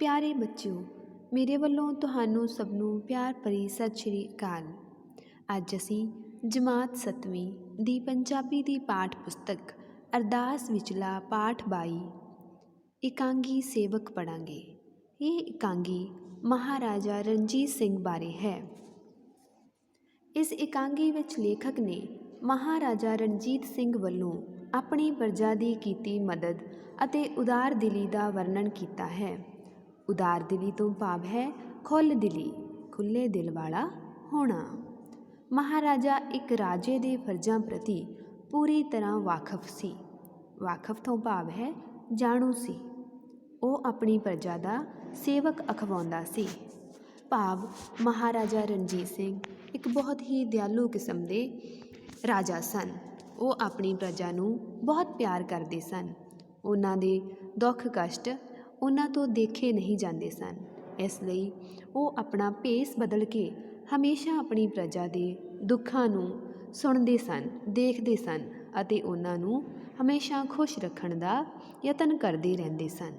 ਪਿਆਰੇ ਬੱਚਿਓ, ਮੇਰੇ ਵੱਲੋਂ ਤੁਹਾਨੂੰ ਸਭ ਨੂੰ ਪਿਆਰ ਭਰੀ ਸਤਿ ਸ਼੍ਰੀ ਅਕਾਲ। ਅੱਜ ਅਸੀਂ ਜਮਾਤ 7ਵੀਂ ਦੀ ਪੰਜਾਬੀ ਦੀ ਪਾਠ ਪੁਸਤਕ ਅਰਦਾਸ ਵਿਚਲਾ ਪਾਠ 22 ਇਕਾਂਗੀ ਸੇਵਕ ਪੜਾਂਗੇ ਇਹ ਇਕਾਂਗੀ ਮਹਾਰਾਜਾ ਰਣਜੀਤ ਸਿੰਘ ਬਾਰੇ ਹੈ। ਇਸ ਇਕਾਂਗੀ ਵਿੱਚ ਲੇਖਕ ਨੇ ਮਹਾਰਾਜਾ ਰਣਜੀਤ ਸਿੰਘ ਵੱਲੋਂ ਆਪਣੀ ਪ੍ਰਜਾ ਦੀ ਕੀਤੀ ਮਦਦ ਅਤੇ ਉਦਾਰ ਦਿਲੀ ਦਾ ਵਰਣਨ ਕੀਤਾ ਹੈ। ਉਦਾਰ ਦਿਲੀ ਤੋਂ ਭਾਵ ਹੈ ਖੁੱਲ੍ਹ ਦਿਲੀ ਖੁੱਲੇ ਦਿਲ ਵਾਲਾ ਹੋਣਾ। ਮਹਾਰਾਜਾ ਇੱਕ ਰਾਜੇ ਦੇ ਫਰਜ਼ਾਂ ਪ੍ਰਤੀ ਪੂਰੀ ਤਰ੍ਹਾਂ ਵਾਕਫ ਸੀ। ਵਾਕਫ ਤੋਂ ਭਾਵ ਹੈ ਜਾਣੂ ਸੀ। ਉਹ ਆਪਣੀ ਪ੍ਰਜਾ ਦਾ ਸੇਵਕ ਅਖਵਾਉਂਦਾ ਸੀ। ਭਾਵ ਮਹਾਰਾਜਾ ਰਣਜੀਤ ਸਿੰਘ ਇੱਕ ਬਹੁਤ ਹੀ ਦਿਆਲੂ ਕਿਸਮ ਦੇ ਰਾਜਾ ਸਨ। ਉਹ ਆਪਣੀ ਪ੍ਰਜਾ ਨੂੰ ਬਹੁਤ ਪਿਆਰ ਕਰਦੇ ਸਨ। ਉਹਨਾਂ ਦੇ ਦੁੱਖ ਕਸ਼ਟ ਉਹਨਾਂ ਤੋਂ ਦੇਖੇ ਨਹੀਂ ਜਾਂਦੇ ਸਨ। ਇਸ ਲਈ ਉਹ ਆਪਣਾ ਭੇਸ ਬਦਲ ਕੇ ਹਮੇਸ਼ਾ ਆਪਣੀ ਪ੍ਰਜਾ ਦੇ ਦੁੱਖਾਂ ਨੂੰ ਸੁਣਦੇ ਸਨ, ਦੇਖਦੇ ਸਨ ਅਤੇ ਉਹਨਾਂ ਨੂੰ ਹਮੇਸ਼ਾ ਖੁਸ਼ ਰੱਖਣ ਦਾ ਯਤਨ ਕਰਦੇ ਰਹਿੰਦੇ ਸਨ।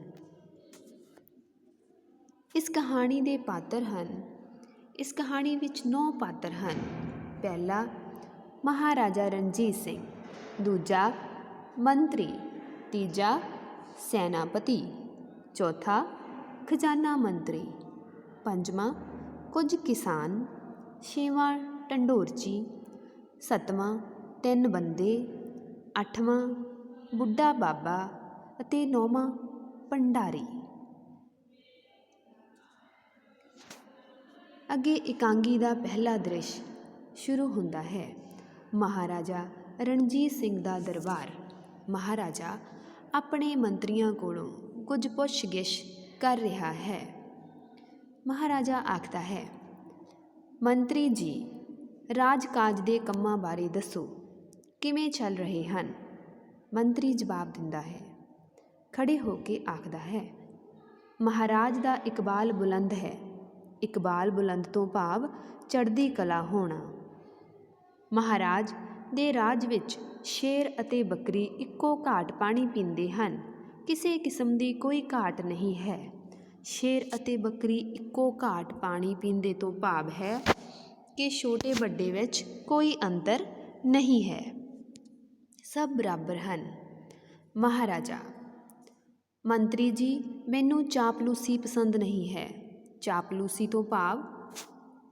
ਇਸ ਕਹਾਣੀ ਦੇ ਪਾਤਰ ਹਨ। ਇਸ ਕਹਾਣੀ ਵਿੱਚ ਨੌ ਪਾਤਰ ਹਨ। ਪਹਿਲਾ, ਮਹਾਰਾਜਾ ਰਣਜੀਤ ਸਿੰਘ। ਦੂਜਾ, ਮੰਤਰੀ। ਤੀਜਾ, ਸੈਨਾਪਤੀ। ਚੌਥਾ, ਖਜ਼ਾਨਾ ਮੰਤਰੀ। ਪੰਜਵਾਂ, ਕੁਝ ਕਿਸਾਨ। ਛੇਵਾਂ ਢੰਡੋਰਚੀ ਸੱਤਵਾਂ, ਤਿੰਨ ਬੰਦੇ। ਅੱਠਵਾਂ, ਬੁੱਢਾ ਬਾਬਾ ਅਤੇ ਨੌਵਾਂ, ਭੰਡਾਰੀ। ਅੱਗੇ ਇਕਾਂਗੀ ਦਾ ਪਹਿਲਾ ਦ੍ਰਿਸ਼ ਸ਼ੁਰੂ ਹੁੰਦਾ ਹੈ। ਮਹਾਰਾਜਾ ਰਣਜੀਤ ਸਿੰਘ ਦਾ ਦਰਬਾਰ। ਮਹਾਰਾਜਾ ਆਪਣੇ ਮੰਤਰੀਆਂ ਕੋਲੋਂ ਕੁਝ ਪੁੱਛਗਿੱਛ ਕਰ ਰਿਹਾ ਹੈ। ਮਹਾਰਾਜਾ ਆਖਦਾ ਹੈ, ਮੰਤਰੀ ਜੀ, ਰਾਜ-ਕਾਜ ਦੇ ਕੰਮਾਂ ਬਾਰੇ ਦੱਸੋ। ਕਿਵੇਂ ਚੱਲ ਰਹੇ ਹਨ? ਮੰਤਰੀ ਜਵਾਬ ਦਿੰਦਾ ਹੈ, ਖੜੇ ਹੋ ਕੇ ਆਖਦਾ ਹੈ, ਮਹਾਰਾਜ ਦਾ ਇਕਬਾਲ ਬੁਲੰਦ ਹੈ। ਇਕਬਾਲ ਬੁਲੰਦ ਤੋਂ ਭਾਵ ਚੜ੍ਹਦੀ ਕਲਾ ਹੋਣਾ। ਮਹਾਰਾਜ ਦੇ ਰਾਜ ਵਿੱਚ ਸ਼ੇਰ ਅਤੇ ਬੱਕਰੀ ਇੱਕੋ ਘਾਟ ਪਾਣੀ ਪੀਂਦੇ ਹਨ। ਕਿਸੇ ਕਿਸਮ ਦੀ ਕੋਈ ਘਾਟ ਨਹੀਂ ਹੈ। ਸ਼ੇਰ ਅਤੇ ਬੱਕਰੀ ਇੱਕੋ ਘਾਟ ਪਾਣੀ ਪੀਂਦੇ ਤੋਂ ਭਾਵ ਹੈ ਕਿ ਛੋਟੇ ਵੱਡੇ ਵਿੱਚ ਕੋਈ ਅੰਤਰ ਨਹੀਂ ਹੈ। ਸਭ ਬਰਾਬਰ ਹਨ। ਮਹਾਰਾਜਾ, ਮੰਤਰੀ ਜੀ, ਮੈਨੂੰ ਚਾਪਲੂਸੀ ਪਸੰਦ ਨਹੀਂ ਹੈ। ਚਾਪਲੂਸੀ ਤੋਂ ਭਾਵ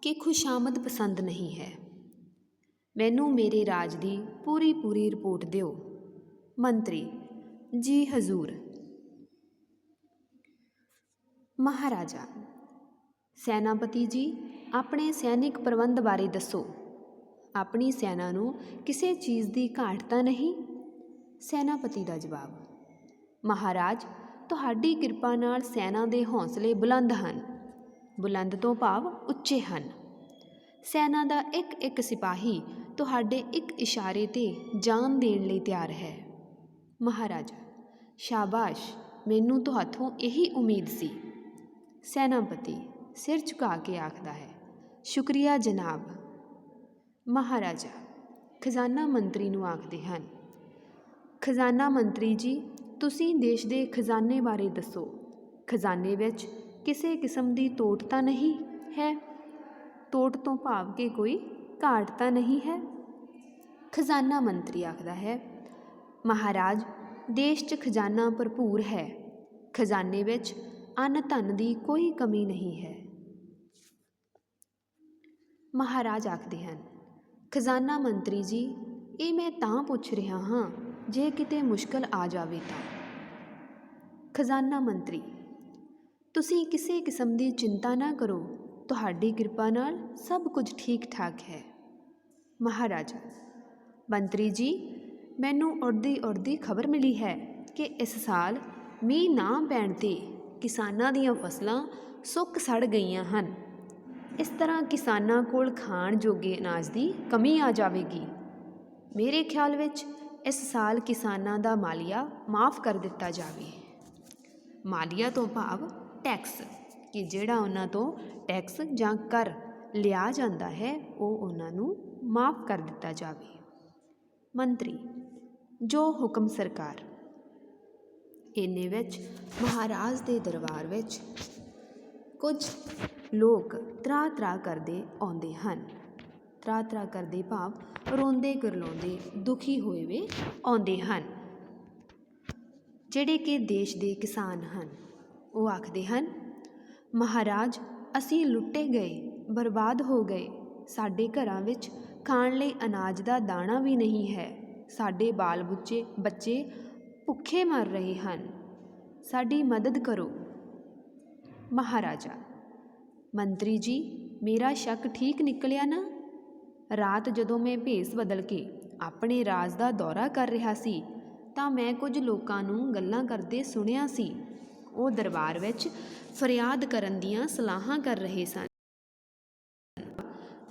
ਕਿ ਖੁਸ਼ਾਮਦ ਪਸੰਦ ਨਹੀਂ ਹੈ। ਮੈਨੂੰ ਮੇਰੇ ਰਾਜ ਦੀ ਪੂਰੀ ਪੂਰੀ ਰਿਪੋਰਟ ਦਿਓ। ਮੰਤਰੀ, ਜੀ ਹਜ਼ੂਰ। ਮਹਾਰਾਜਾ। ਸੈਨਾਪਤੀ ਜੀ, ਆਪਣੇ ਸੈਨਿਕ ਪ੍ਰਬੰਧ ਬਾਰੇ ਦੱਸੋ। ਆਪਣੀ ਸੈਨਾ ਨੂੰ ਕਿਸੇ ਚੀਜ਼ ਦੀ ਘਾਟ ਤਾਂ ਨਹੀਂ? ਸੈਨਾਪਤੀ ਦਾ ਜਵਾਬ, ਮਹਾਰਾਜ, ਤੁਹਾਡੀ ਕਿਰਪਾ ਨਾਲ ਸੈਨਾ ਦੇ ਹੌਸਲੇ ਬੁਲੰਦ ਹਨ। ਬੁਲੰਦ ਤੋਂ ਭਾਵ ਉੱਚੇ ਹਨ। ਸੈਨਾ ਦਾ ਇੱਕ ਇੱਕ ਸਿਪਾਹੀ ਤੁਹਾਡੇ ਇੱਕ ਇਸ਼ਾਰੇ ਤੇ ਜਾਨ ਦੇਣ ਲਈ ਤਿਆਰ ਹੈ। ਮਹਾਰਾਜਾ, ਸ਼ਾਬਾਸ਼, ਮੈਨੂੰ ਤੁਹਾਥੋਂ ਇਹੀ ਉਮੀਦ ਸੀ। ਸੈਨਾਪਤੀ ਸਿਰ ਝੁਕਾ ਕੇ ਆਖਦਾ ਹੈ, ਸ਼ੁਕਰੀਆ ਜਨਾਬ। ਮਹਾਰਾਜਾ ਖਜ਼ਾਨਾ ਮੰਤਰੀ ਨੂੰ ਆਖਦੇ ਹਨ, ਖਜ਼ਾਨਾ ਮੰਤਰੀ ਜੀ, ਤੁਸੀਂ ਦੇਸ਼ ਦੇ ਖਜ਼ਾਨੇ ਬਾਰੇ ਦੱਸੋ। ਖਜ਼ਾਨੇ ਵਿੱਚ ਕਿਸੇ ਕਿਸਮ ਦੀ ਤੋਟ ਤਾਂ ਨਹੀਂ ਹੈ? ਤੋਟ ਤੋਂ ਭਾਵ ਕਿ ਕੋਈ ਘਾਟ ਤਾਂ ਨਹੀਂ ਹੈ? ਖਜ਼ਾਨਾ ਮੰਤਰੀ ਆਖਦਾ ਹੈ, ਮਹਾਰਾਜ, ਦੇਸ਼ 'ਚ ਖਜ਼ਾਨਾ ਭਰਪੂਰ ਹੈ। ਖਜ਼ਾਨੇ ਵਿੱਚ ਅੰਨ ਧਨ ਦੀ ਕੋਈ ਕਮੀ ਨਹੀਂ ਹੈ। ਮਹਾਰਾਜ ਆਖਦੇ ਹਨ, ਖਜ਼ਾਨਾ ਮੰਤਰੀ ਜੀ, ਇਹ ਮੈਂ ਤਾਂ ਪੁੱਛ ਰਿਹਾ ਹਾਂ, ਜੇ ਕਿਤੇ ਮੁਸ਼ਕਲ ਆ ਜਾਵੇ ਤਾਂ। ਖਜ਼ਾਨਾ ਮੰਤਰੀ, ਤੁਸੀਂ ਕਿਸੇ ਕਿਸਮ ਦੀ ਚਿੰਤਾ ਨਾ ਕਰੋ, ਤੁਹਾਡੀ ਕਿਰਪਾ ਨਾਲ ਸਭ ਕੁਝ ਠੀਕ ਠਾਕ ਹੈ। ਮਹਾਰਾਜਾ, ਮੰਤਰੀ ਜੀ, ਮੈਨੂੰ ਉੜਦੀ ਉੜਦੀ ਖਬਰ ਮਿਲੀ ਹੈ ਕਿ ਇਸ ਸਾਲ ਮੀਂਹ ਨਾ ਪੈਣ ਤੇ ਕਿਸਾਨਾਂ ਦੀਆਂ ਫਸਲਾਂ ਸੁੱਕ ਸੜ ਗਈਆਂ ਹਨ। ਇਸ ਤਰ੍ਹਾਂ ਕਿਸਾਨਾਂ ਕੋਲ ਖਾਣ ਜੋਗੇ ਅਨਾਜ ਦੀ ਕਮੀ ਆ ਜਾਵੇਗੀ। ਮੇਰੇ ਖਿਆਲ ਵਿੱਚ ਇਸ ਸਾਲ ਕਿਸਾਨਾਂ ਦਾ ਮਾਲੀਆ ਮਾਫ ਕਰ ਦਿੱਤਾ ਜਾਵੇ। ਮਾਲੀਆ ਤੋਂ ਭਾਵ ਟੈਕਸ, ਕਿ ਜਿਹੜਾ ਉਹਨਾਂ ਤੋਂ ਟੈਕਸ ਜਾਂ ਕਰ ਲਿਆ ਜਾਂਦਾ ਹੈ, ਉਹ ਉਹਨਾਂ ਨੂੰ ਮਾਫ ਕਰ ਦਿੱਤਾ ਜਾਵੇ। ਮੰਤਰੀ, ਜੋ ਹੁਕਮ ਸਰਕਾਰ ਇੰਨੇ ਵਿੱਚ, ਮਹਾਰਾਜ ਦੇ ਦਰਬਾਰ ਵਿੱਚ। ਕੁਝ ਲੋਕ ਤਰਾ ਤਰਾ ਕਰਦੇ ਆਉਂਦੇ ਹਨ। ਤਰਾ ਤਰਾ ਕਰਦੇ ਭਾਵ ਰੋਂਦੇ ਕਰਲਾਉਂਦੇ ਦੁਖੀ ਹੋਏ ਵੇ ਆਉਂਦੇ ਹਨ। ਜਿਹੜੇ ਕਿ ਦੇਸ਼ ਦੇ ਕਿਸਾਨ ਹਨ, ਉਹ ਆਖਦੇ ਹਨ, ਮਹਾਰਾਜ, ਅਸੀਂ ਲੁੱਟੇ ਗਏ, ਬਰਬਾਦ ਹੋ ਗਏ। ਸਾਡੇ ਘਰਾਂ ਵਿੱਚ ਖਾਣ ਲਈ ਅਨਾਜ ਦਾ ਦਾਣਾ ਵੀ ਨਹੀਂ ਹੈ। ਸਾਡੇ ਬਾਲ ਬੱਚੇ ਬੱਚੇ ਭੁੱਖੇ ਮਰ ਰਹੇ ਹਨ। ਸਾਡੀ ਮਦਦ ਕਰੋ। ਮਹਾਰਾਜਾ, ਮੰਤਰੀ ਜੀ, ਮੇਰਾ ਸ਼ੱਕ ਠੀਕ ਨਿਕਲਿਆ ਨਾ? ਰਾਤ ਜਦੋਂ ਮੈਂ ਭੇਸ ਬਦਲ ਕੇ ਆਪਣੇ ਰਾਜ ਦਾ ਦੌਰਾ ਕਰ ਰਿਹਾ ਸੀ, ਤਾਂ ਮੈਂ ਕੁਝ ਲੋਕਾਂ ਨੂੰ ਗੱਲਾਂ ਕਰਦੇ ਸੁਣਿਆ ਸੀ। ਉਹ ਦਰਬਾਰ ਵਿੱਚ ਫਰਿਆਦ ਕਰਨ ਦੀਆਂ ਸਲਾਹਾਂ ਕਰ ਰਹੇ ਸਨ।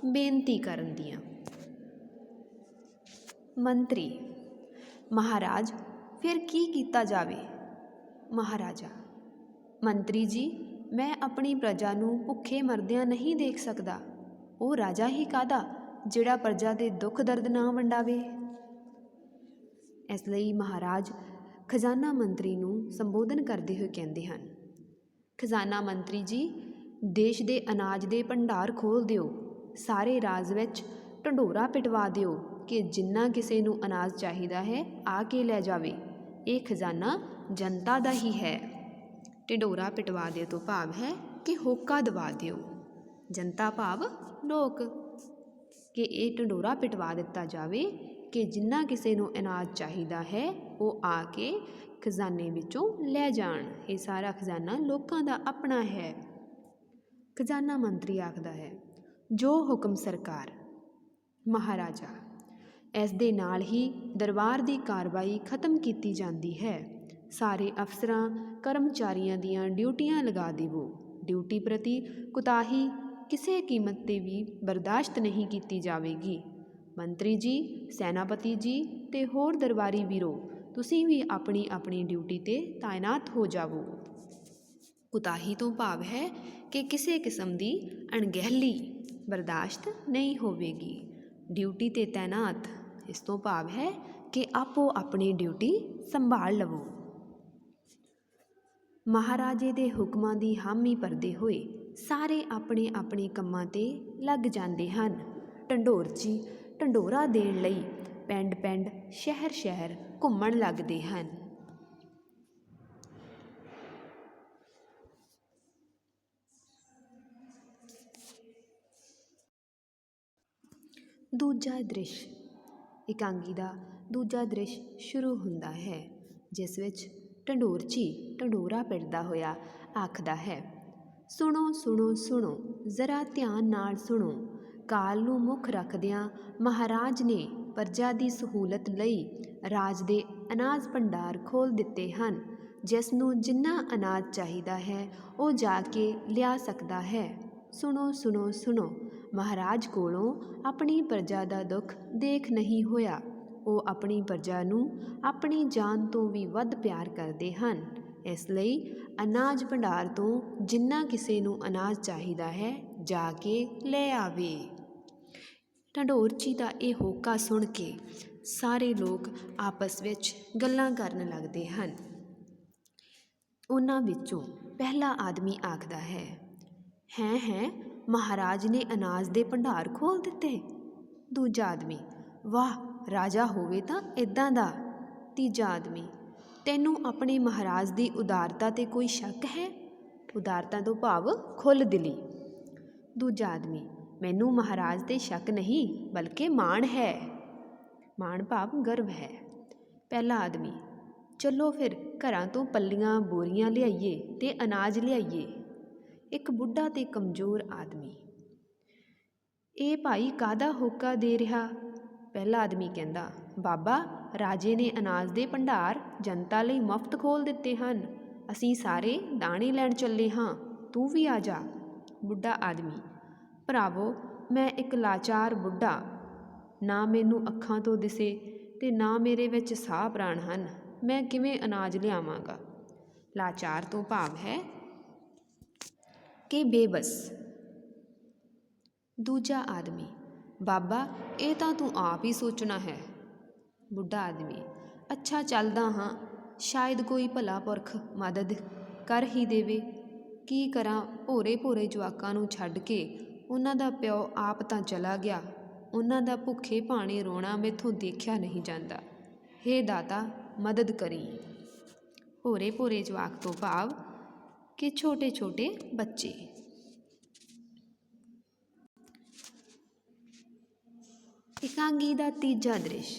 ਬੇਨਤੀ ਕਰਨ ਦੀਆਂ। ਮੰਤਰੀ, ਮਹਾਰਾਜ ਫਿਰ ਕੀ ਕੀਤਾ ਜਾਵੇ? ਮਹਾਰਾਜਾ, ਮੰਤਰੀ ਜੀ, ਮੈਂ ਆਪਣੀ ਪ੍ਰਜਾ ਨੂੰ ਭੁੱਖੇ ਮਰਦਿਆਂ ਨਹੀਂ ਦੇਖ ਸਕਦਾ। ਉਹ ਰਾਜਾ ਹੀ ਕਾਦਾ ਜਿਹੜਾ ਪ੍ਰਜਾ ਦੇ ਦੁੱਖ ਦਰਦ ਨਾ ਵੰਡਾਵੇ? ਇਸ ਲਈ ਮਹਾਰਾਜ ਖਜ਼ਾਨਾ ਮੰਤਰੀ ਨੂੰ ਸੰਬੋਧਨ ਕਰਦੇ ਹੋਏ ਕਹਿੰਦੇ ਹਨ, ਖਜ਼ਾਨਾ ਮੰਤਰੀ ਜੀ, ਦੇਸ਼ ਦੇ ਅਨਾਜ ਦੇ ਭੰਡਾਰ ਖੋਲ ਦਿਓ। ਸਾਰੇ ਰਾਜ ਵਿੱਚ ਢੰਡੋਰਾ ਪਿਟਵਾ ਦਿਓ ਕਿ ਜਿੰਨਾ ਕਿਸੇ ਨੂੰ ਅਨਾਜ ਚਾਹੀਦਾ ਹੈ, ਆ ਕੇ ਲੈ ਜਾਵੇ। ਇਹ ਖਜ਼ਾਨਾ ਜਨਤਾ ਦਾ ਹੀ ਹੈ। ਢਿਡੋਰਾ ਪਿਟਵਾ ਦਿਓ ਤੋਂ ਭਾਵ ਹੈ ਕਿ ਹੋਕਾ ਦਵਾ ਦਿਓ। ਜਨਤਾ ਭਾਵ ਲੋਕ। ਕਿ ਇਹ ਢਿਡੋਰਾ ਪਿਟਵਾ ਦਿੱਤਾ ਜਾਵੇ ਕਿ ਜਿੰਨਾ ਕਿਸੇ ਨੂੰ ਅਨਾਜ ਚਾਹੀਦਾ ਹੈ, ਉਹ ਆ ਕੇ ਖਜ਼ਾਨੇ ਵਿੱਚੋਂ ਲੈ ਜਾਣ। ਇਹ ਸਾਰਾ ਖਜ਼ਾਨਾ ਲੋਕਾਂ ਦਾ ਆਪਣਾ ਹੈ। ਖਜ਼ਾਨਾ ਮੰਤਰੀ ਆਖਦਾ ਹੈ, ਜੋ ਹੁਕਮ ਸਰਕਾਰ, ਮਹਾਰਾਜਾ ਇਸ ਦੇ ਨਾਲ ਹੀ ਦਰਬਾਰ ਦੀ ਕਾਰਵਾਈ ਖਤਮ ਕੀਤੀ ਜਾਂਦੀ ਹੈ। ਸਾਰੇ ਅਫਸਰਾਂ, ਕਰਮਚਾਰੀਆਂ ਦੀਆਂ ਡਿਊਟੀਆਂ ਲਗਾ ਦੇਵੋ। ਡਿਊਟੀ ਪ੍ਰਤੀ ਕੁਤਾਹੀ ਕਿਸੇ ਕੀਮਤ ਤੇ ਵੀ ਬਰਦਾਸ਼ਤ ਨਹੀਂ ਕੀਤੀ ਜਾਵੇਗੀ। ਮੰਤਰੀ ਜੀ, ਸੈਨਾਪਤੀ ਜੀ ਤੇ ਹੋਰ ਦਰਬਾਰੀ ਵੀਰੋ, ਤੁਸੀਂ ਵੀ ਆਪਣੀ ਆਪਣੀ ਡਿਊਟੀ ਤੇ ਤਾਇਨਾਤ ਹੋ ਜਾਵੋ। ਕੁਤਾਹੀ ਤੋਂ ਭਾਵ ਹੈ ਕਿ ਕਿਸੇ ਕਿਸਮ ਦੀ ਅਣਗਹਿਲੀ ਬਰਦਾਸ਼ਤ ਨਹੀਂ ਹੋਵੇਗੀ। ਡਿਊਟੀ ਤੇ ਤਾਇਨਾਤ ਇਸ ਤੋਂ ਭਾਵ ਹੈ ਕਿ ਆਪੋ ਆਪਣੀ ਡਿਊਟੀ ਸੰਭਾਲ ਲਵੋ। ਮਹਾਰਾਜੇ ਦੇ ਹੁਕਮਾਂ ਦੀ ਹਾਮੀ ਭਰਦੇ ਹੋਏ ਸਾਰੇ ਆਪਣੇ ਆਪਣੇ ਕੰਮਾਂ ਤੇ ਲੱਗ ਜਾਂਦੇ ਹਨ। ਢੰਡੋਰਚੀ ਢੰਡੋਰਾ ਦੇਣ ਲਈ ਪਿੰਡ ਪਿੰਡ, ਸ਼ਹਿਰ ਸ਼ਹਿਰ ਘੁੰਮਣ ਲੱਗਦੇ ਹਨ। ਦੂਜਾ ਦ੍ਰਿਸ਼ ਇਕਾਂਗੀ ਦਾ ਦੂਜਾ ਦ੍ਰਿਸ਼ ਸ਼ੁਰੂ ਹੁੰਦਾ ਹੈ, ਜਿਸ ਵਿੱਚ ਢੰਡੋਰਚੀ ਢੰਡੋਰਾ ਪਿੱਟਦਾ ਹੋਇਆ ਆਖਦਾ ਹੈ, ਸੁਣੋ ਸੁਣੋ ਸੁਣੋ, ਜ਼ਰਾ ਧਿਆਨ ਨਾਲ ਸੁਣੋ, ਕਾਲ ਨੂੰ ਮੁੱਖ ਰੱਖਦਿਆਂ ਮਹਾਰਾਜ ਨੇ ਪਰਜਾ ਦੀ ਸਹੂਲਤ ਲਈ ਰਾਜ ਦੇ ਅਨਾਜ ਭੰਡਾਰ ਖੋਲ ਦਿੱਤੇ ਹਨ, ਜਿਸ ਨੂੰ ਜਿੰਨਾ ਅਨਾਜ ਚਾਹੀਦਾ ਹੈ, ਉਹ ਜਾ ਕੇ ਲਿਆ ਸਕਦਾ ਹੈ। ਸੁਣੋ ਸੁਣੋ ਸੁਣੋ। ਮਹਾਰਾਜ ਕੋਲੋਂ ਆਪਣੀ ਪ੍ਰਜਾ ਦਾ ਦੁੱਖ ਦੇਖ ਨਹੀਂ ਹੋਇਆ। ਉਹ ਆਪਣੀ ਪ੍ਰਜਾ ਨੂੰ ਆਪਣੀ ਜਾਨ ਤੋਂ ਵੀ ਵੱਧ ਪਿਆਰ ਕਰਦੇ ਹਨ। ਇਸ ਲਈ ਅਨਾਜ ਭੰਡਾਰ ਤੋਂ ਜਿੰਨਾ ਕਿਸੇ ਨੂੰ ਅਨਾਜ ਚਾਹੀਦਾ ਹੈ, ਜਾ ਕੇ ਲੈ ਆਵੇ। ਢੰਡੋਰਚੀ ਦਾ ਇਹ ਹੋਕਾ ਸੁਣ ਕੇ ਸਾਰੇ ਲੋਕ ਆਪਸ ਵਿੱਚ ਗੱਲਾਂ ਕਰਨ ਲੱਗਦੇ ਹਨ। ਉਹਨਾਂ ਵਿੱਚੋਂ ਪਹਿਲਾ ਆਦਮੀ ਆਖਦਾ ਹੈ ਹੈ ਹੈ ਮਹਾਰਾਜ ਨੇ ਅਨਾਜ ਦੇ ਭੰਡਾਰ ਖੋਲ ਦਿੱਤੇ। ਦੂਜਾ ਆਦਮੀ, ਵਾਹ, ਰਾਜਾ ਹੋਵੇ ਤਾਂ ਇਦਾਂ ਦਾ। ਤੀਜਾ ਆਦਮੀ, ਤੈਨੂੰ ਆਪਣੇ ਮਹਾਰਾਜ ਦੀ ਉਦਾਰਤਾ ਤੇ ਕੋਈ ਸ਼ੱਕ ਹੈ? ਉਦਾਰਤਾ ਤੋਂ ਭਾਵ ਖੁੱਲ ਦਿਲੀ। ਦੂਜਾ ਆਦਮੀ, ਮੈਨੂੰ ਮਹਾਰਾਜ ਤੇ ਸ਼ੱਕ ਨਹੀਂ, ਬਲਕਿ ਮਾਣ ਹੈ। ਮਾਣ ਭਾਵ ਗਰਵ ਹੈ। ਪਹਿਲਾ ਆਦਮੀ, ਚਲੋ ਫਿਰ ਘਰਾਂ ਤੋਂ ਪੱਲੀਆਂ ਬੋਰੀਆਂ ਲਿਆਈਏ ਤੇ ਅਨਾਜ ਲਿਆਈਏ। ਇੱਕ ਬੁੱਢਾ ਤੇ ਕਮਜ਼ੋਰ ਆਦਮੀ। ਇਹ ਭਾਈ ਕਾਦਾ ਹੋਕਾ ਦੇ ਰਿਹਾ? ਪਹਿਲਾ ਆਦਮੀ ਕਹਿੰਦਾ, ਬਾਬਾ, ਰਾਜੇ ਨੇ ਅਨਾਜ ਦੇ ਭੰਡਾਰ ਜਨਤਾ ਲਈ ਮੁਫਤ ਖੋਲ ਦਿੱਤੇ ਹਨ। ਅਸੀਂ ਸਾਰੇ ਦਾਣੇ ਲੈਣ ਚੱਲੇ ਹਾਂ। ਤੂੰ ਵੀ ਆ ਜਾ। ਬੁੱਢਾ ਆਦਮੀ, ਭਰਾਵੋ, ਮੈਂ ਇੱਕ ਲਾਚਾਰ ਬੁੱਢਾ। ਨਾ ਮੈਨੂੰ ਅੱਖਾਂ ਤੋਂ ਦਿਸੇ ਤੇ ਨਾ ਮੇਰੇ ਵਿੱਚ ਸਾਹ ਪ੍ਰਾਣ ਹਨ। ਮੈਂ ਕਿਵੇਂ ਅਨਾਜ ਲਿਆਵਾਂਗਾ? ਲਾਚਾਰ ਤੋਂ ਭਾਵ ਹੈ ਕਿ ਬੇਬਸ। ਦੂਜਾ ਆਦਮੀ, ਬਾਬਾ, ਇਹ ਤਾਂ ਤੂੰ ਆਪ ਹੀ ਸੋਚਣਾ ਹੈ। ਬੁੱਢਾ ਆਦਮੀ, ਅੱਛਾ ਚੱਲਦਾ ਹਾਂ, ਸ਼ਾਇਦ ਕੋਈ ਭਲਾ ਪੁਰਖ ਮਦਦ ਕਰ ਹੀ ਦੇਵੇ। ਕੀ ਕਰਾਂ ਭੋਰੇ ਭੋਰੇ ਜਵਾਕਾਂ ਨੂੰ ਛੱਡ ਕੇ, ਉਹਨਾਂ ਦਾ ਪਿਓ ਆਪ ਤਾਂ ਚਲਾ ਗਿਆ। ਉਹਨਾਂ ਦਾ ਭੁੱਖੇ ਭਾਣੇ ਰੋਣਾ ਮੈਥੋਂ ਦੇਖਿਆ ਨਹੀਂ ਜਾਂਦਾ। ਹੇ ਦਾਤਾ, ਮਦਦ ਕਰੀ। ਭੋਰੇ ਭੋਰੇ ਜਵਾਕ ਤੋਂ ਭਾਵ ਕਿ ਛੋਟੇ ਛੋਟੇ ਬੱਚੇ ਇਕਾਂਗੀ ਦਾ ਤੀਜਾ ਦ੍ਰਿਸ਼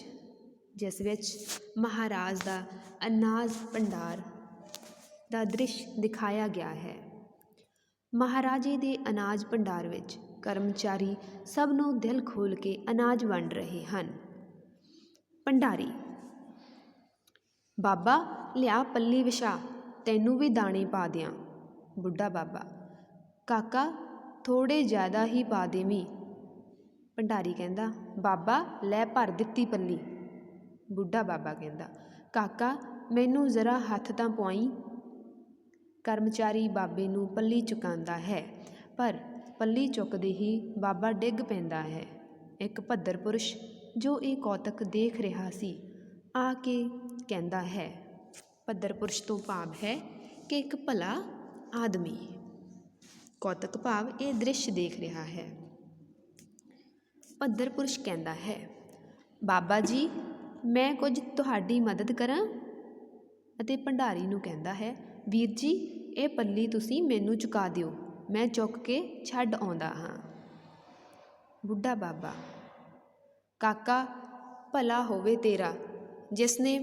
ਜਿਸ ਵਿੱਚ ਮਹਾਰਾਜ ਦਾ ਅਨਾਜ ਭੰਡਾਰ ਦਾ ਦ੍ਰਿਸ਼ ਦਿਖਾਇਆ ਗਿਆ ਹੈ ਮਹਾਰਾਜੇ ਦੇ ਅਨਾਜ ਭੰਡਾਰ ਵਿੱਚ ਕਰਮਚਾਰੀ ਸਭ ਨੂੰ ਦਿਲ ਖੋਲ ਕੇ ਅਨਾਜ ਵੰਡ ਰਹੇ ਹਨ ਭੰਡਾਰੀ ਬਾਬਾ ਲਿਆ ਪੱਲੀ ਵਿਛਾ ਤੈਨੂੰ ਵੀ ਦਾਣੇ ਪਾ ਦਿਆਂ ਬੁੱਢਾ ਬਾਬਾ। ਕਾਕਾ, ਥੋੜ੍ਹੇ ਜ਼ਿਆਦਾ ਹੀ ਪਾ ਦੇਵੀਂ। ਭੰਡਾਰੀ ਕਹਿੰਦਾ, ਬਾਬਾ, ਲੈ ਭਰ ਦਿੱਤੀ ਪੱਲੀ। ਬੁੱਢਾ ਬਾਬਾ ਕਹਿੰਦਾ, ਕਾਕਾ, ਮੈਨੂੰ ਜ਼ਰਾ ਹੱਥ ਤਾਂ ਪਵਾਈ ਕਰਮਚਾਰੀ ਬਾਬੇ ਨੂੰ ਪੱਲੀ ਚੁਕਾਉਂਦਾ ਹੈ, ਪਰ ਪੱਲੀ ਚੁੱਕਦੇ ਹੀ ਬਾਬਾ ਡਿੱਗ ਪੈਂਦਾ ਹੈ। ਇੱਕ ਭੱਦਰ ਪੁਰਸ਼, ਜੋ ਇਹ ਕੌਤਕ ਦੇਖ ਰਿਹਾ ਸੀ, ਆ ਕੇ ਕਹਿੰਦਾ ਹੈ, ਭੱਦਰ ਪੁਰਸ਼ ਤੋਂ ਭਾਵ ਹੈ ਕਿ ਇੱਕ ਭਲਾ ਆਦਮੀ। ਕੌਤਕ ਭਾਵ ਇਹ ਦ੍ਰਿਸ਼ ਦੇਖ ਰਿਹਾ ਹੈ। ਭੱਦਰ ਪੁਰਸ਼ ਕਹਿੰਦਾ ਹੈ, ਬਾਬਾ ਜੀ, ਮੈਂ ਕੁਝ ਤੁਹਾਡੀ ਮਦਦ ਕਰਾਂ? ਅਤੇ ਭੰਡਾਰੀ ਨੂੰ ਕਹਿੰਦਾ ਹੈ, ਵੀਰ ਜੀ, ਇਹ ਪੱਲੀ ਤੁਸੀਂ ਮੈਨੂੰ ਚੁਕਾ ਦਿਓ, ਮੈਂ ਚੁੱਕ ਕੇ ਛੱਡ ਆਉਂਦਾ ਹਾਂ। ਬੁੱਢਾ ਬਾਬਾ, ਕਾਕਾ, ਭਲਾ ਹੋਵੇ ਤੇਰਾ ਜਿਸ ਨੇ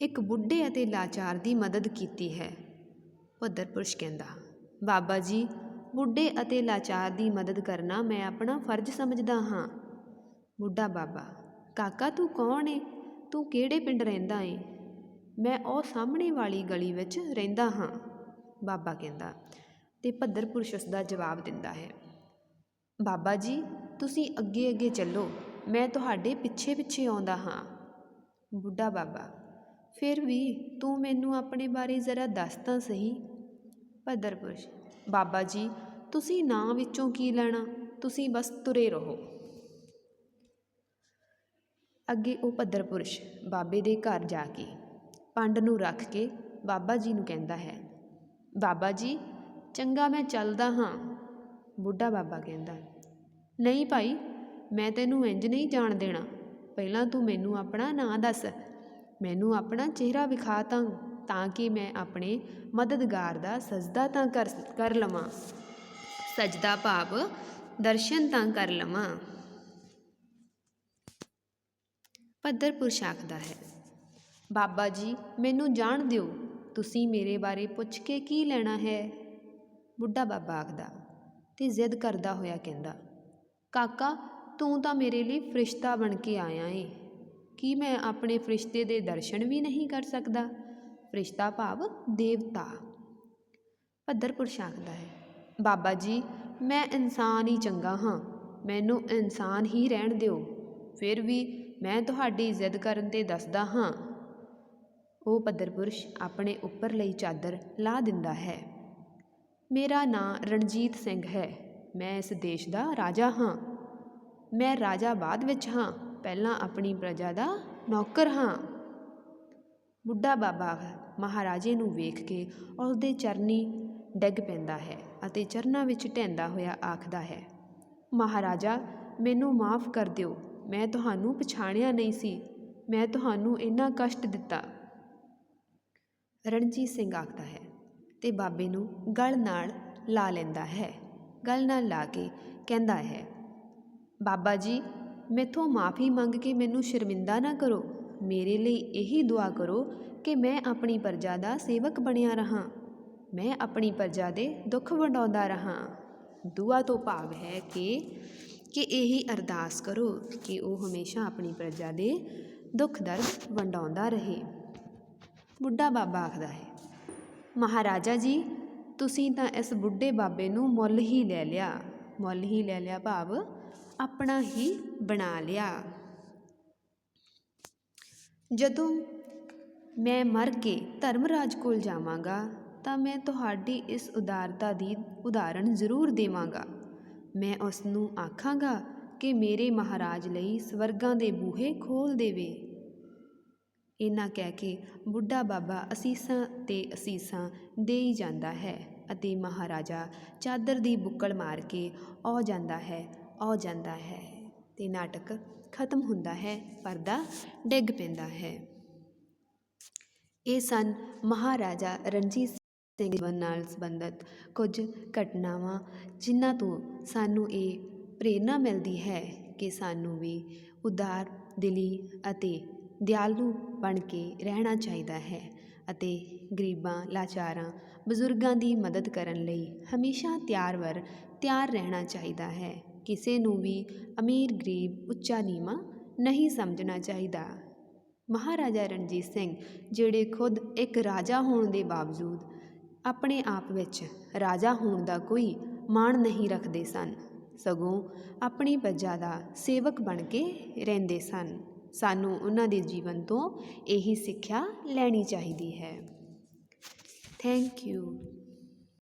ਇੱਕ ਬੁੱਢੇ ਅਤੇ ਲਾਚਾਰ ਦੀ ਮਦਦ ਕੀਤੀ ਹੈ। ਭੱਦਰ ਪੁਰਸ਼ ਕਹਿੰਦਾ, ਬਾਬਾ ਜੀ, ਬੁੱਢੇ ਅਤੇ ਲਾਚਾਰ ਦੀ ਮਦਦ ਕਰਨਾ ਮੈਂ ਆਪਣਾ ਫਰਜ਼ ਸਮਝਦਾ ਹਾਂ। ਬੁੱਢਾ ਬਾਬਾ, ਕਾਕਾ ਤੂੰ ਕੌਣ ਏ? ਤੂੰ ਕਿਹੜੇ ਪਿੰਡ ਰਹਿੰਦਾ ਏ? ਮੈਂ ਉਹ ਸਾਹਮਣੇ ਵਾਲੀ ਗਲੀ ਵਿੱਚ ਰਹਿੰਦਾ ਹਾਂ। ਬਾਬਾ ਕਹਿੰਦਾ, ਤੇ ਭੱਦਰ ਪੁਰਸ਼ ਉਸ ਦਾ ਜਵਾਬ ਦਿੰਦਾ ਹੈ, ਬਾਬਾ ਜੀ, ਤੁਸੀਂ ਅੱਗੇ ਅੱਗੇ ਚੱਲੋ, ਮੈਂ ਤੁਹਾਡੇ ਪਿੱਛੇ ਪਿੱਛੇ ਆਉਂਦਾ ਹਾਂ। ਬੁੱਢਾ ਬਾਬਾ ਫਿਰ ਵੀ ਤੂੰ ਮੈਨੂੰ ਆਪਣੇ ਬਾਰੇ ਜ਼ਰਾ ਦੱਸ ਤਾਂ ਸਹੀ। ਭੱਦਰ ਪੁਰਸ਼, ਬਾਬਾ ਜੀ, ਤੁਸੀਂ ਨਾਂ ਵਿੱਚੋਂ ਕੀ ਲੈਣਾ? ਤੁਸੀਂ ਬਸ ਤੁਰੇ ਰਹੋ। ਅੱਗੇ ਉਹ ਭੱਦਰ ਪੁਰਸ਼ ਬਾਬੇ ਦੇ ਘਰ ਜਾ ਕੇ ਪੰਡ ਨੂੰ ਰੱਖ ਕੇ ਬਾਬਾ ਜੀ ਨੂੰ ਕਹਿੰਦਾ ਹੈ, ਬਾਬਾ ਜੀ, ਚੰਗਾ ਮੈਂ ਚੱਲਦਾ ਹਾਂ। ਬੁੱਢਾ ਬਾਬਾ ਕਹਿੰਦਾ, ਨਹੀਂ ਭਾਈ, ਮੈਂ ਤੈਨੂੰ ਇੰਜ ਨਹੀਂ ਜਾਣ ਦੇਣਾ। ਪਹਿਲਾਂ ਤੂੰ ਮੈਨੂੰ ਆਪਣਾ ਨਾਂ ਦੱਸ ਮੈਨੂੰ ਆਪਣਾ ਚਿਹਰਾ ਵਿਖਾ ਤਾਂ ਤਾਂ ਕਿ ਮੈਂ ਆਪਣੇ ਮਦਦਗਾਰ ਦਾ ਸਜਦਾ ਤਾਂ ਕਰ ਕਰ ਲਵਾਂ। ਸਜਦਾ ਭਾਵ ਦਰਸ਼ਨ ਤਾਂ ਕਰ ਲਵਾਂ। ਭੱਦਰ ਪੁਰਸ਼ ਆਖਦਾ ਹੈ, ਬਾਬਾ ਜੀ, ਮੈਨੂੰ ਜਾਣ ਦਿਓ। ਤੁਸੀਂ ਮੇਰੇ ਬਾਰੇ ਪੁੱਛ ਕੇ ਕੀ ਲੈਣਾ ਹੈ? ਬੁੱਢਾ ਬਾਬਾ ਆਖਦਾ, ਤੇ ਜ਼ਿੱਦ ਕਰਦਾ ਹੋਇਆ ਕਹਿੰਦਾ, ਕਾਕਾ, ਤੂੰ ਤਾਂ ਮੇਰੇ ਲਈ ਫਰਿਸ਼ਤਾ ਬਣ ਕੇ ਆਇਆ ਏ। ਕੀ ਮੈਂ ਆਪਣੇ ਫਰਿਸ਼ਤੇ ਦੇ ਦਰਸ਼ਨ ਵੀ ਨਹੀਂ ਕਰ ਸਕਦਾ? ਫਰਿਸ਼ਤਾ ਭਾਵ ਦੇਵਤਾ। ਭੱਦਰ ਪੁਰਸ਼ ਆਖਦਾ ਹੈ। ਬਾਬਾ ਜੀ, ਮੈਂ ਇਨਸਾਨ ਹੀ ਚੰਗਾ ਹਾਂ। ਮੈਨੂੰ ਇਨਸਾਨ ਹੀ ਰਹਿਣ ਦਿਓ। ਫਿਰ ਵੀ ਮੈਂ ਤੁਹਾਡੀ ਜ਼ਿੱਦ ਕਰਨ ਤੇ ਦੱਸਦਾ ਹਾਂ। ਉਹ ਭੱਦਰ ਪੁਰਸ਼ ਆਪਣੇ ਉੱਪਰ ਲਈ ਚਾਦਰ ਲਾ ਦਿੰਦਾ ਹੈ। ਮੇਰਾ ਨਾਂ ਰਣਜੀਤ ਸਿੰਘ ਹੈ। ਮੈਂ ਇਸ ਦੇਸ਼ ਦਾ ਰਾਜਾ ਹਾਂ। ਮੈਂ ਰਾਜਾ ਬਾਅਦ ਵਿੱਚ ਹਾਂ। ਪਹਿਲਾਂ ਆਪਣੀ ਪ੍ਰਜਾ ਦਾ ਨੌਕਰ ਹਾਂ। ਬੁੱਢਾ ਬਾਬਾ ਮਹਾਰਾਜੇ ਨੂੰ ਵੇਖ ਕੇ ਉਸ ਚਰਨੀ ਡਿੱਗ ਪੈਂਦਾ ਹੈ ਅਤੇ ਚਰਨਾਂ ਵਿੱਚ ਢਹਿੰਦਾ ਹੋਇਆ ਆਖਦਾ ਹੈ, ਮਹਾਰਾਜਾ, ਮੈਨੂੰ ਮਾਫ ਕਰ ਦਿਓ, ਮੈਂ ਤੁਹਾਨੂੰ ਪਛਾਣਿਆ ਨਹੀਂ ਸੀ, ਮੈਂ ਤੁਹਾਨੂੰ ਇੰਨਾ ਕਸ਼ਟ ਦਿੱਤਾ। ਰਣਜੀਤ ਸਿੰਘ ਆਖਦਾ ਹੈ ਤੇ ਬਾਬੇ ਨੂੰ ਗਲ ਨਾਲ ਲਾ ਲੈਂਦਾ ਹੈ, ਗਲ ਨਾਲ ਲਾ ਕੇ ਕਹਿੰਦਾ ਹੈ, ਬਾਬਾ ਜੀ ਮੈਥੋਂ ਮਾਫੀ ਮੰਗ ਕੇ ਮੈਨੂੰ ਸ਼ਰਮਿੰਦਾ ਨਾ ਕਰੋ। ਮੇਰੇ ਲਈ ਇਹੀ ਦੁਆ ਕਰੋ ਕਿ ਮੈਂ ਆਪਣੀ ਪ੍ਰਜਾ ਦਾ ਸੇਵਕ ਬਣਿਆ ਰਹਾ। ਮੈਂ ਆਪਣੀ ਪ੍ਰਜਾ ਦੇ ਦੁੱਖ ਵੰਡਾਉਂਦਾ ਰਹਾ। ਦੁਆ ਤੋਂ ਭਾਵ ਹੈ ਕਿ ਕਿ ਇਹੀ ਅਰਦਾਸ ਕਰੋ ਕਿ ਉਹ ਹਮੇਸ਼ਾ ਆਪਣੀ ਪ੍ਰਜਾ ਦੇ ਦੁੱਖ ਦਰਦ ਵੰਡਾਉਂਦਾ ਰਹੇ। ਬੁੱਢਾ ਬਾਬਾ ਆਖਦਾ ਹੈ, ਮਹਾਰਾਜਾ ਜੀ, ਤੁਸੀਂ ਤਾਂ ਇਸ ਬੁੱਢੇ ਬਾਬੇ ਨੂੰ ਮੁੱਲ ਹੀ ਲੈ ਲਿਆ। ਮੁੱਲ ਹੀ ਲੈ ਲਿਆ ਭਾਵ ਆਪਣਾ ਹੀ ਬਣਾ ਲਿਆ। ਜਦੋਂ ਮੈਂ ਮਰ ਕੇ ਧਰਮਰਾਜ ਕੋਲ ਜਾਵਾਂਗਾ, ਤਾਂ ਮੈਂ ਤੁਹਾਡੀ ਇਸ ਉਦਾਰਤਾ ਦੀ ਉਦਾਹਰਣ ਜ਼ਰੂਰ ਦੇਵਾਂਗਾ। ਮੈਂ ਉਸ ਨੂੰ ਆਖਾਂਗਾ ਕਿ ਮੇਰੇ ਮਹਾਰਾਜ ਲਈ ਸਵਰਗਾਂ ਦੇ ਬੂਹੇ ਖੋਲ ਦੇਵੇ। ਇਹਨਾਂ ਕਹਿ ਕੇ ਬੁੱਢਾ ਬਾਬਾ ਅਸੀਸਾਂ ਤੇ ਅਸੀਸਾਂ ਦੇਈ ਜਾਂਦਾ ਹੈ ਅਤੇ ਮਹਾਰਾਜਾ ਚਾਦਰ ਦੀ ਬੁੱਕਲ ਮਾਰ ਕੇ ਆ ਜਾਂਦਾ ਹੈ। ਆ ਜਾਂਦਾ ਹੈ ਅਤੇ ਨਾਟਕ ਖਤਮ ਹੁੰਦਾ ਹੈ, ਪਰਦਾ ਡਿੱਗ ਪੈਂਦਾ ਹੈ। ਇਹ ਸਨ ਮਹਾਰਾਜਾ ਰਣਜੀਤ ਸਿੰਘ ਜੀਵਨ ਨਾਲ ਸੰਬੰਧਿਤ ਕੁਝ ਘਟਨਾਵਾਂ, ਜਿਨ੍ਹਾਂ ਤੋਂ ਸਾਨੂੰ ਇਹ ਪ੍ਰੇਰਨਾ ਮਿਲਦੀ ਹੈ ਕਿ ਸਾਨੂੰ ਵੀ ਉਦਾਰ, ਦਿਲੀ ਅਤੇ ਦਿਆਲੂ ਬਣ ਕੇ ਰਹਿਣਾ ਚਾਹੀਦਾ ਹੈ ਅਤੇ ਗਰੀਬਾਂ, ਲਾਚਾਰਾਂ, ਬਜ਼ੁਰਗਾਂ ਦੀ ਮਦਦ ਕਰਨ ਲਈ ਹਮੇਸ਼ਾ ਤਿਆਰ ਵਰ, ਤਿਆਰ ਰਹਿਣਾ ਚਾਹੀਦਾ ਹੈ। ਕਿਸੇ ਨੂੰ ਵੀ ਅਮੀਰ, ਗਰੀਬ, ਉੱਚਾ ਨੀਵਾਂ ਨਹੀਂ ਸਮਝਣਾ ਚਾਹੀਦਾ। ਮਹਾਰਾਜਾ ਰਣਜੀਤ ਸਿੰਘ, ਜਿਹੜੇ ਖੁਦ ਇੱਕ ਰਾਜਾ ਹੋਣ ਦੇ ਬਾਵਜੂਦ ਆਪਣੇ ਆਪ ਵਿੱਚ ਰਾਜਾ ਹੋਣ ਦਾ ਕੋਈ ਮਾਣ ਨਹੀਂ ਰੱਖਦੇ ਸਨ, ਸਗੋਂ ਆਪਣੀ ਪ੍ਰਜਾ ਦਾ ਸੇਵਕ ਬਣ ਕੇ ਰਹਿੰਦੇ ਸਨ। ਸਾਨੂੰ ਉਹਨਾਂ ਦੇ ਜੀਵਨ ਤੋਂ ਇਹੀ ਸਿੱਖਿਆ ਲੈਣੀ ਚਾਹੀਦੀ ਹੈ। Thank you